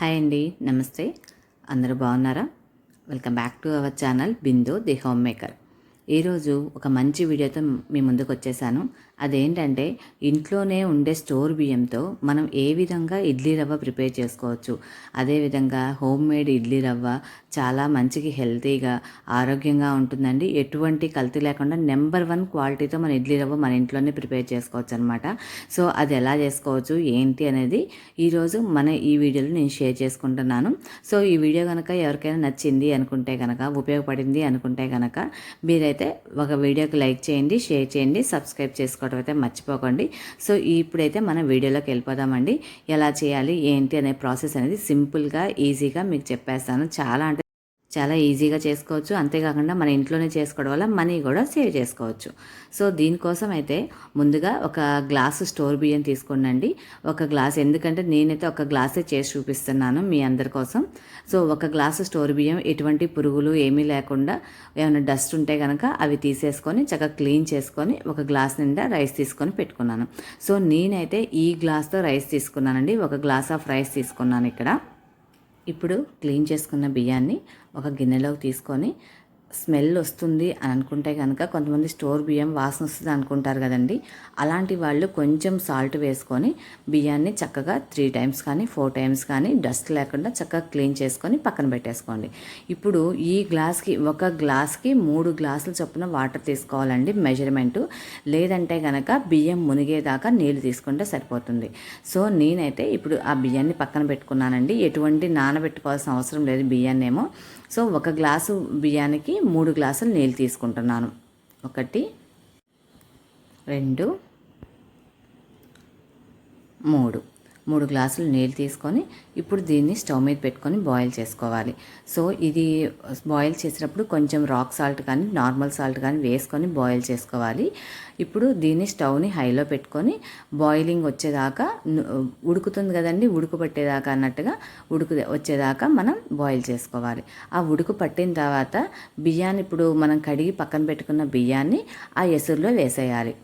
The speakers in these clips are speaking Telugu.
హాయ్ అండి నమస్తే. అందరూ బాగున్నారా? Welcome back to our channel Bindu the homemaker. ఈరోజు ఒక మంచి వీడియోతో మీ ముందుకు వచ్చేసాను. అదేంటంటే ఇంట్లోనే ఉండే స్టోర్ బియ్యంతో మనం ఏ విధంగా ఇడ్లీ రవ్వ ప్రిపేర్ చేసుకోవచ్చు. అదేవిధంగా హోమ్ మేడ్ ఇడ్లీ రవ్వ చాలా మంచికి హెల్తీగా ఆరోగ్యంగా ఉంటుందండి. ఎటువంటి కల్తీ లేకుండా నెంబర్ వన్ క్వాలిటీతో మన ఇడ్లీ రవ్వ మన ఇంట్లోనే ప్రిపేర్ చేసుకోవచ్చు అనమాట సో అది ఎలా చేసుకోవచ్చు ఏంటి అనేది ఈరోజు మన ఈ వీడియోలో నేను షేర్ చేసుకుంటున్నాను. సో ఈ వీడియో కనుక ఎవరికైనా నచ్చింది అనుకుంటే కనుక ఉపయోగపడింది అనుకుంటే కనుక మీరైతే ఒక వీడియోకి లైక్ చేయండి షేర్ చేయండి సబ్స్క్రైబ్ చేసుకోవడం అయితే మర్చిపోకండి. సో ఇప్పుడైతే మనం వీడియోలోకి వెళ్ళిపోదామండి. ఎలా చేయాలి ఏంటి అనే ప్రాసెస్ అనేది సింపుల్గా ఈజీగా మీకు చెప్పేస్తాను. చాలా అంటే చాలా ఈజీగా చేసుకోవచ్చు. అంతేకాకుండా మన ఇంట్లోనే చేసుకోవడం వల్ల మనీ కూడా సేవ్ చేసుకోవచ్చు. సో దీనికోసం అయితే ముందుగా ఒక గ్లాసు స్టోర్ బియ్యం తీసుకోండి ఒక గ్లాస్ ఎందుకంటే నేనైతే ఒక గ్లాసే చేసి చూపిస్తున్నాను మీ అందరి కోసం. సో ఒక గ్లాసు స్టోర్ బియ్యం ఎటువంటి పురుగులు ఏమీ లేకుండా ఏమైనా డస్ట్ ఉంటే కనుక అవి తీసేసుకొని చక్కగా క్లీన్ చేసుకొని ఒక గ్లాస్ నిండా రైస్ తీసుకొని పెట్టుకున్నాను. సో నేనైతే ఈ గ్లాస్తో రైస్ తీసుకున్నానండి. ఒక గ్లాస్ ఆఫ్ రైస్ తీసుకున్నాను ఇక్కడ. ఇప్పుడు క్లీన్ చేసుకున్న బియ్యాన్ని ఒక గిన్నెలోకి తీసుకొని స్మెల్ వస్తుంది అని అనుకుంటే కనుక కొంతమంది స్టోర్ బియ్యం వాసన వస్తుంది అనుకుంటారు కదండి. అలాంటి వాళ్ళు కొంచెం సాల్ట్ వేసుకొని బియ్యాన్ని చక్కగా త్రీ టైమ్స్ కానీ ఫోర్ టైమ్స్ కానీ డస్ట్ లేకుండా చక్కగా క్లీన్ చేసుకొని పక్కన పెట్టేసుకోండి. ఇప్పుడు ఈ గ్లాస్కి ఒక గ్లాస్కి మూడు గ్లాసులు చొప్పున వాటర్ తీసుకోవాలండి మెజర్మెంట్. లేదంటే కనుక బియ్యం మునిగేదాకా నీళ్ళు తీసుకుంటే సరిపోతుంది. సో నేనైతే ఇప్పుడు ఆ బియ్యాన్ని పక్కన పెట్టుకున్నానండి. ఎటువంటి నానబెట్టుకోవాల్సిన అవసరం లేదు బియ్యాన్ని ఏమో సో ఒక గ్లాసు బియ్యానికి మూడు గ్లాసులు నీళ్ళు తీసుకుంటున్నాను. ఒకటి రెండు మూడు. మూడు గ్లాసులు నీళ్ళు తీసుకొని ఇప్పుడు దీన్ని స్టవ్ మీద పెట్టుకొని బాయిల్ చేసుకోవాలి. సో ఇది బాయిల్ చేసినప్పుడు కొంచెం రాక్ సాల్ట్ కానీ నార్మల్ సాల్ట్ కానీ వేసుకొని బాయిల్ చేసుకోవాలి. ఇప్పుడు దీన్ని స్టవ్ని హైలో పెట్టుకొని బాయిలింగ్ వచ్చేదాకా ఉడుకుతుంది కదండి ఉడుకు పట్టేదాకా అన్నట్టుగా ఉడుకు వచ్చేదాకా మనం బాయిల్ చేసుకోవాలి. ఆ ఉడుకు పట్టిన తర్వాత బియ్యాన్ని ఇప్పుడు మనం కడిగి పక్కన పెట్టుకున్న బియ్యాన్ని ఆ ఎసురులో వేసేయాలి.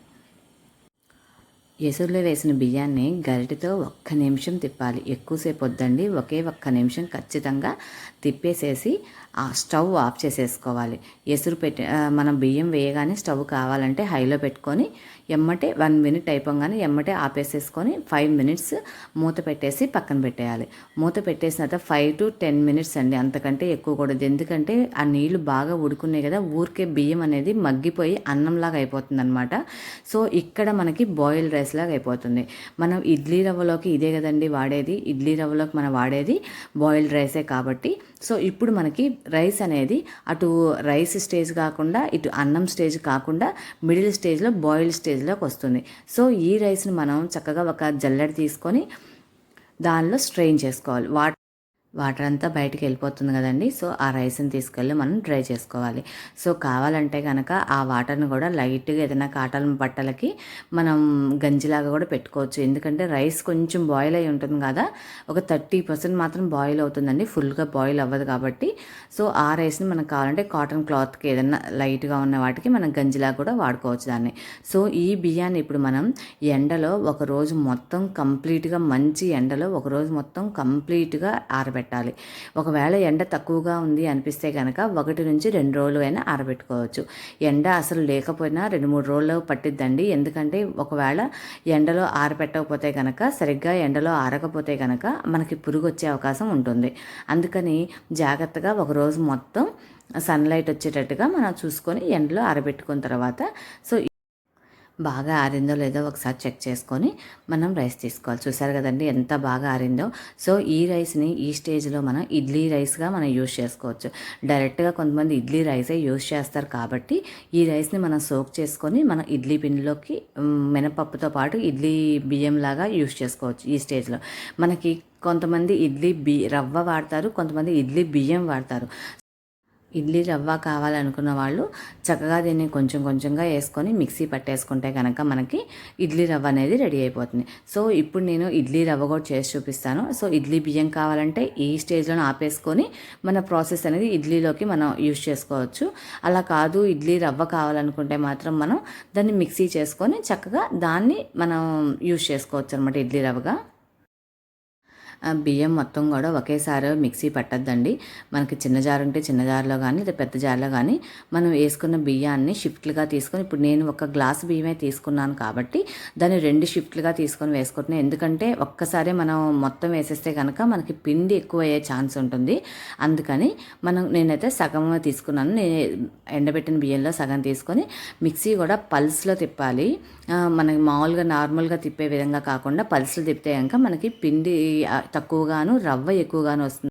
ఎసురులో వేసిన బియ్యాన్ని గరిటెతో ఒక్క నిమిషం తిప్పాలి. ఎక్కువసేపు వద్దండి. ఒకే ఒక్క నిమిషం ఖచ్చితంగా తిప్పేసేసి ఆ స్టవ్ ఆఫ్ చేసేసుకోవాలి. ఎసురు పెట్టి మనం బియ్యం వేయగానే స్టవ్ కావాలంటే హైలో పెట్టుకొని ఎమ్మటే వన్ మినిట్ అయిపోగానే ఎమ్మటే ఆపేసేసుకొని ఫైవ్ మినిట్స్ మూత పెట్టేసి పక్కన పెట్టేయాలి. మూత పెట్టేసిన తర్వాత ఫైవ్ టు టెన్ మినిట్స్ అండి అంతకంటే ఎక్కువ కూడదు. ఎందుకంటే ఆ నీళ్ళు బాగా ఉడుకున్నాయి కదా ఊరికే బియ్యం అనేది మగ్గిపోయి అన్నంలాగా అయిపోతుంది అనమాట సో ఇక్కడ మనకి బాయిల్ రైస్ లాగా అయిపోతుంది. మనం ఇడ్లీ రవ్వలోకి ఇదే కదండి వాడేది. ఇడ్లీ రవ్వలోకి మనం వాడేది బాయిల్డ్ రైసే కాబట్టి. సో ఇప్పుడు మనకి రైస్ అనేది అటు రైస్ స్టేజ్ కాకుండా ఇటు అన్నం స్టేజ్ కాకుండా మిడిల్ స్టేజ్లో బాయిల్ స్టేజ్ స్టేజ్లోకి వస్తుంది. సో ఈ రైస్ని మనం చక్కగా ఒక జల్లెడ తీసుకొని దానిలో స్ట్రెయిన్ చేసుకోవాలి. వాటర్ వాటర్ అంతా బయటికి వెళ్ళిపోతుంది కదండి. సో ఆ రైస్ని తీసుకెళ్ళి మనం డ్రై చేసుకోవాలి. సో కావాలంటే కనుక ఆ వాటర్ని కూడా లైట్గా ఏదైనా కాటన్ బట్టలకి మనం గంజిలాగా కూడా పెట్టుకోవచ్చు. ఎందుకంటే రైస్ కొంచెం బాయిల్ అయి ఉంటుంది కదా. ఒక థర్టీ పర్సెంట్ మాత్రం బాయిల్ అవుతుందండి. ఫుల్గా బాయిల్ అవ్వదు కాబట్టి. సో ఆ రైస్ని మనకు కావాలంటే కాటన్ క్లాత్కి ఏదైనా లైట్గా ఉన్న వాటికి మనం గంజిలాగా కూడా వాడుకోవచ్చు దాన్ని. సో ఈ బియ్యాన్ని ఇప్పుడు మనం ఎండలో ఒక రోజు మొత్తం కంప్లీట్గా మంచి ఎండలో ఒక రోజు మొత్తం కంప్లీట్గా ఆరబెట్టాలి. ఆరబెట్టాలి ఒకవేళ ఎండ తక్కువగా ఉంది అనిపిస్తే కనుక ఒకటి నుంచి రెండు రోజులు అయినా ఆరబెట్టుకోవచ్చు. ఎండ అసలు లేకపోయినా రెండు మూడు రోజులు పట్టిద్దండి. ఎందుకంటే ఒకవేళ ఎండలో ఆరబెట్టకపోతే కనుక సరిగ్గా ఎండలో ఆరకపోతే కనుక మనకి పురుగు వచ్చే అవకాశం ఉంటుంది. అందుకని జాగ్రత్తగా ఒక రోజు మొత్తం సన్లైట్ వచ్చేటట్టుగా మనం చూసుకొని ఎండలో ఆరబెట్టుకున్న తర్వాత సో బాగా ఆరిందో లేదో ఒకసారి చెక్ చేసుకొని మనం రైస్ తీసుకోవాలి. చూసారు కదండి ఎంత బాగా ఆరిందో. సో ఈ రైస్ని ఈ స్టేజ్లో మనం ఇడ్లీ రైస్గా మనం యూజ్ చేసుకోవచ్చు. డైరెక్ట్గా కొంతమంది ఇడ్లీ రైసే యూజ్ చేస్తారు కాబట్టి ఈ రైస్ని మనం సోక్ చేసుకొని మనం ఇడ్లీ పిండిలోకి మినపప్పుతో పాటు ఇడ్లీ బియ్యం లాగా యూజ్ చేసుకోవచ్చు ఈ స్టేజ్లో. మనకి కొంతమంది ఇడ్లీ బి రవ్వ వాడతారు కొంతమంది ఇడ్లీ బియ్యం వాడతారు. ఇడ్లీ రవ్వ కావాలనుకున్న వాళ్ళు చక్కగా దీన్ని కొంచెం కొంచెంగా వేసుకొని మిక్సీ పట్టేసుకుంటే కనుక మనకి ఇడ్లీ రవ్వ అనేది రెడీ అయిపోతుంది. సో ఇప్పుడు నేను ఇడ్లీ రవ్వ కూడా చేసి చూపిస్తాను. సో ఇడ్లీ బియ్యం కావాలంటే ఈ స్టేజ్లో ఆపేసుకొని మన ప్రాసెస్ అనేది ఇడ్లీలోకి మనం యూజ్ చేసుకోవచ్చు. అలా కాదు ఇడ్లీ రవ్వ కావాలనుకుంటే మాత్రం మనం దాన్ని మిక్సీ చేసుకొని చక్కగా దాన్ని మనం యూజ్ చేసుకోవచ్చు అనమాట ఇడ్లీ రవ్వగా. బియ్యం మొత్తం కూడా ఒకేసారి మిక్సీ పట్టద్దండి. మనకి చిన్న జారు ఉంటే చిన్న జారులో కానీ లేదా పెద్ద జారులో కానీ మనం వేసుకున్న బియ్యాన్ని షిఫ్ట్లుగా తీసుకొని ఇప్పుడు నేను ఒక గ్లాస్ బియ్యమే తీసుకున్నాను కాబట్టి దాన్ని రెండు షిఫ్ట్లుగా తీసుకొని వేసుకుంటున్నాను ఎందుకంటే ఒక్కసారి మనం మొత్తం వేసేస్తే కనుక మనకి పిండి ఎక్కువ అయ్యే ఛాన్స్ ఉంటుంది. అందుకని మనం నేనైతే సగం తీసుకున్నాను. నేను ఎండబెట్టిన బియ్యంలో సగం తీసుకొని మిక్సీ కూడా పల్స్లో తిప్పాలి. మనకి మామూలుగా నార్మల్గా తిప్పే విధంగా కాకుండా పల్స్లో తిప్పితే కనుక మనకి పిండి తక్కువగాను రవ్వ ఎక్కువగాను వస్తుంది.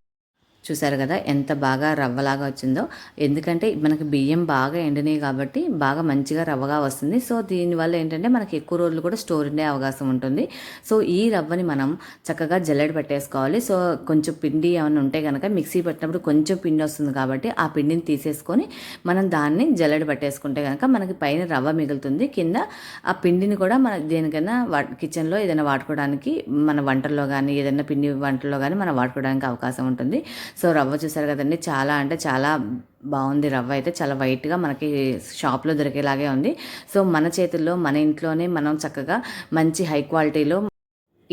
చూసారు కదా ఎంత బాగా రవ్వలాగా వచ్చిందో. ఎందుకంటే మనకి బియ్యం బాగా ఎండినాయి కాబట్టి బాగా మంచిగా రవ్వగా వస్తుంది. సో దీనివల్ల ఏంటంటే మనకి ఎక్కువ రోజులు కూడా స్టోర్ ఉండే అవకాశం ఉంటుంది. సో ఈ రవ్వని మనం చక్కగా జల్లెడ పెట్టేసుకోవాలి. సో కొంచెం పిండి ఏమైనా ఉంటే కనుక మిక్సీ పెట్టినప్పుడు కొంచెం పిండి వస్తుంది కాబట్టి ఆ పిండిని తీసేసుకొని మనం దాన్ని జల్లెడ పెట్టేసుకుంటే కనుక మనకి పైన రవ్వ మిగులుతుంది. కింద ఆ పిండిని కూడా మన దేనికైనా వా కిచెన్లో ఏదైనా వాడుకోవడానికి మన వంటల్లో కానీ ఏదైనా పిండి వంటల్లో కానీ మనం వాడుకోవడానికి అవకాశం ఉంటుంది. సో రవ్వ చూసారు కదండి చాలా అంటే చాలా బాగుంది రవ్వ అయితే. చాలా వైట్గా మనకి షాప్లో దొరికేలాగే ఉంది. సో మన చేతుల్లో మన ఇంట్లోనే మనం చక్కగా మంచి హై క్వాలిటీలో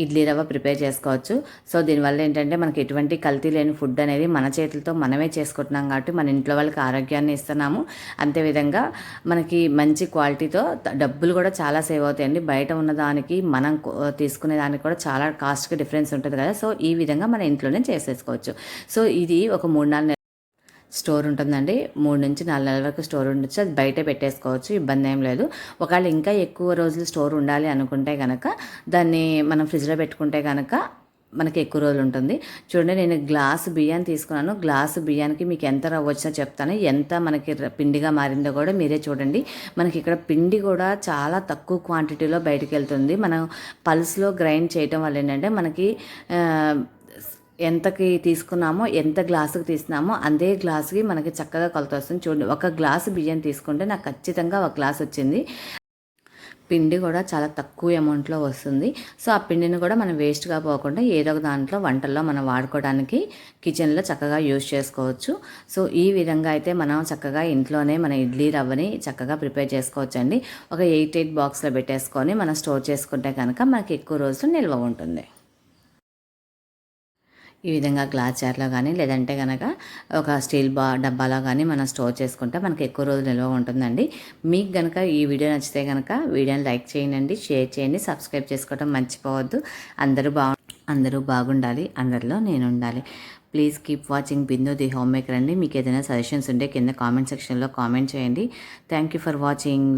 ఇడ్లీ రవ్వ ప్రిపేర్ చేసుకోవచ్చు. సో దీనివల్ల ఏంటంటే మనకి ఎటువంటి కల్తీ లేని ఫుడ్ అనేది మన చేతులతో మనమే చేసుకుంటున్నాం కాబట్టి మన ఇంట్లో వాళ్ళకి ఆరోగ్యాన్ని ఇస్తున్నాము. అంతేవిధంగా మనకి మంచి క్వాలిటీతో డబ్బులు కూడా చాలా సేవ్ అవుతాయండి. బయట ఉన్నదానికి మనం తీసుకునే దానికి కూడా చాలా కాస్ట్కి డిఫరెన్స్ ఉంటుంది కదా. సో ఈ విధంగా మన ఇంట్లోనే చేసేసుకోవచ్చు. సో ఇది ఒక మూడు నాలుగు నెలలు స్టోర్ ఉంటుందండి. మూడు నుంచి నాలుగు నెలల వరకు స్టోర్ ఉండొచ్చు. అది బయట పెట్టేసుకోవచ్చు. ఇబ్బంది ఏం లేదు. ఒకవేళ ఇంకా ఎక్కువ రోజులు స్టోర్ ఉండాలి అనుకుంటే కనుక దాన్ని మనం ఫ్రిడ్జ్లో పెట్టుకుంటే కనుక మనకి ఎక్కువ రోజులు ఉంటుంది. చూడండి నేను గ్లాస్ బియ్యాన్ని తీసుకున్నాను. గ్లాస్ బియ్యానికి మీకు ఎంత రవ్వ వచ్చినా చెప్తాను. ఎంత మనకి పిండిగా మారిందో కూడా మీరే చూడండి. మనకి ఇక్కడ పిండి కూడా చాలా తక్కువ క్వాంటిటీలో బయటకు వెళ్తుంది. మనం పల్స్లో గ్రైండ్ చేయటం వల్ల ఏంటంటే మనకి ఎంతకి తీసుకున్నామో ఎంత గ్లాసుకి తీసినామో అదే గ్లాసుకి మనకి చక్కగా కొలత వస్తుంది. చూడండి ఒక గ్లాసు బియ్యం తీసుకుంటే నాకు ఖచ్చితంగా ఒక గ్లాస్ వచ్చింది. పిండి కూడా చాలా తక్కువ అమౌంట్లో వస్తుంది. సో ఆ పిండిని కూడా మనం వేస్ట్గా పోకుండా ఏదో ఒక దాంట్లో వంటల్లో మనం వాడుకోవడానికి కిచెన్లో చక్కగా యూజ్ చేసుకోవచ్చు. సో ఈ విధంగా అయితే మనం చక్కగా ఇంట్లోనే మన ఇడ్లీ రవ్వని చక్కగా ప్రిపేర్ చేసుకోవచ్చు అండి ఒక ఎయిట్ ఎయిట్ బాక్స్లో పెట్టేసుకొని మనం స్టోర్ చేసుకుంటే కనుక మనకి ఎక్కువ రోజులు నిల్వ ఉంటుంది. ఈ విధంగా గ్లాస్ జార్లో కానీ లేదంటే కనుక ఒక స్టీల్ బా డబ్బాలో కానీ మనం స్టోర్ చేసుకుంటే మనకి ఎక్కువ రోజులు నిల్వ ఉంటుందండి. మీకు కనుక ఈ వీడియో నచ్చితే కనుక వీడియోని లైక్ చేయండి షేర్ చేయండి సబ్స్క్రైబ్ చేసుకోవడం మర్చిపోవద్దు. అందరూ బాగు అందరూ బాగుండాలి అందరిలో నేను ఉండాలి. Please keep watching Bindu the homemaker అండి. మీకు ఏదైనా సజెషన్స్ ఉంటే కింద కామెంట్ సెక్షన్లో కామెంట్ చేయండి. Thank you for watching.